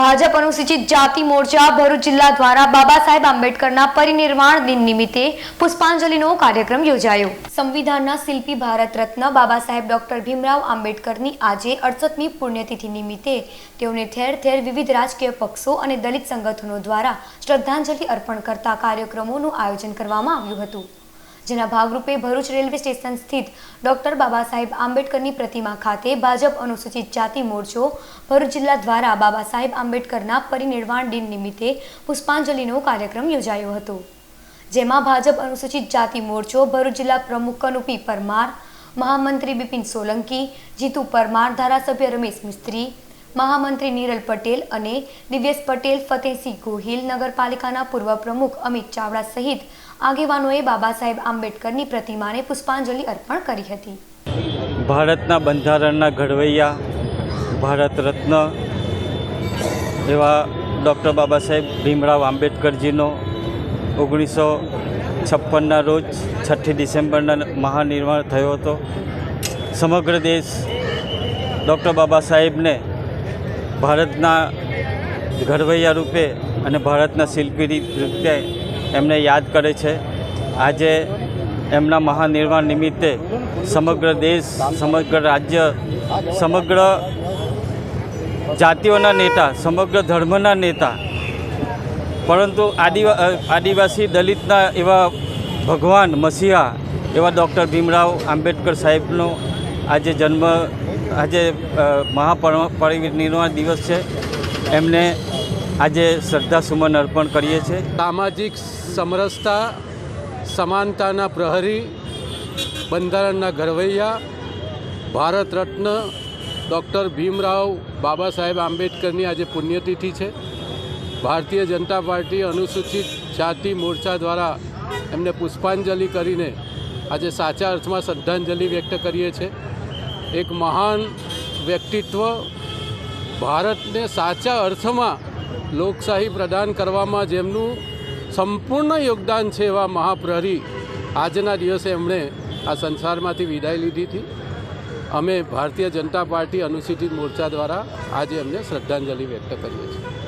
ભાજપ અનુસૂચિત જાતિ મોરચા ભરૂચ જિલ્લા દ્વારા બાબા સાહેબ આંબેડકરના પરિનિર્વાણ દિન નિમિત્તે પુષ્પાંજલિનો કાર્યક્રમ યોજાયો. સંવિધાનના શિલ્પી ભારત રત્ન બાબા સાહેબ ડોક્ટર ભીમરાવ આંબેડકરની આજે અડસઠમી પુણ્યતિથિ નિમિત્તે તેઓને ઠેર ઠેર વિવિધ રાજકીય પક્ષો અને દલિત સંગઠનો દ્વારા શ્રદ્ધાંજલિ અર્પણ કરતા કાર્યક્રમોનું આયોજન કરવામાં આવ્યું હતું. જેના ભાગરૂપે ભરૂચ રેલવે સ્ટેશન સ્થિત ડોક્ટર બાબા સાહેબ આંબેડકરની પ્રતિમા ખાતે ભાજપ અનુસૂચિત જાતિ મોરચો ભરૂચ જિલ્લા દ્વારા બાબા સાહેબ આંબેડકરના પરિનિર્વાણ દિન નિમિત્તે પુષ્પાંજલિનો કાર્યક્રમ યોજાયો હતો. જેમાં ભાજપ અનુસૂચિત જાતિ મોરચો ભરૂચ જિલ્લા પ્રમુખ કનુપી પરમાર, મહામંત્રી બિપિન સોલંકી, જીતુ પરમાર, ધારાસભ્ય રમેશ મિસ્ત્રી મહામંત્રી નીરલ પટેલ અને દિવ્યેશ પટેલ, ફતેહસિંહ ગોહિલ, નગરપાલિકાના પૂર્વ પ્રમુખ અમિત ચાવડા સહિત આગેવાનોએ બાબા સાહેબ આંબેડકરની પ્રતિમાને પુષ્પાંજલિ અર્પણ કરી હતી. ભારતના બંધારણના ઘડવૈયા, ભારત રત્ન એવા ડૉક્ટર બાબા સાહેબ ભીમરાવ આંબેડકરજીનો ઓગણીસો છપ્પનના રોજ છઠ્ઠી ડિસેમ્બરના મહાનિર્માણ થયો હતો. સમગ્ર દેશ ડૉક્ટર બાબા સાહેબને ભારતના ઘડવૈયા રૂપે અને ભારતના શિલ્પી રૂપે એમને યાદ કરે છે. આજે એમના મહાનિર્વાણ નિમિત્તે સમગ્ર દેશ, સમગ્ર રાજ્ય, સમગ્ર જાતિઓના નેતા, સમગ્ર ધર્મના નેતા, પરંતુ આદિવા આદિવાસી દલિતના એવા ભગવાન, મસીહા, એવા ડૉક્ટર ભીમરાવ આંબેડકર સાહેબનો આજે જન્મ, આજે મહાપરિનિર્વાણ દિવસ છે. એમને આજે શ્રદ્ધાસુમન અર્પણ કરીએ છીએ સામાજિક સમરસતા, સમાનતાના પ્રહરી, બંધારણના ઘડવૈયા ભારત રત્ન ડૉક્ટર ભીમરાવ બાબા સાહેબ આંબેડકરની આજે પુણ્યતિથિ છે. ભારતીય જનતા પાર્ટી અનુસૂચિત જાતિ મોરચા દ્વારા એમને પુષ્પાંજલિ કરીને આજે સાચા અર્થમાં શ્રદ્ધાંજલિ વ્યક્ત કરીએ છીએ. એક મહાન વ્યક્તિત્વ ભારતને સાચા અર્થમાં લોકશાહી પ્રદાન કરવામાં જેમનું સંપૂર્ણ યોગદાન છે એવા મહાપ્રહરી આજના દિવસે એમણે આ સંસારમાંથી વિદાય લીધી હતી. અમે ભારતીય જનતા પાર્ટી અનુસૂચિત મોરચા દ્વારા આજે એમને શ્રદ્ધાંજલિ વ્યક્ત કરીએ છીએ.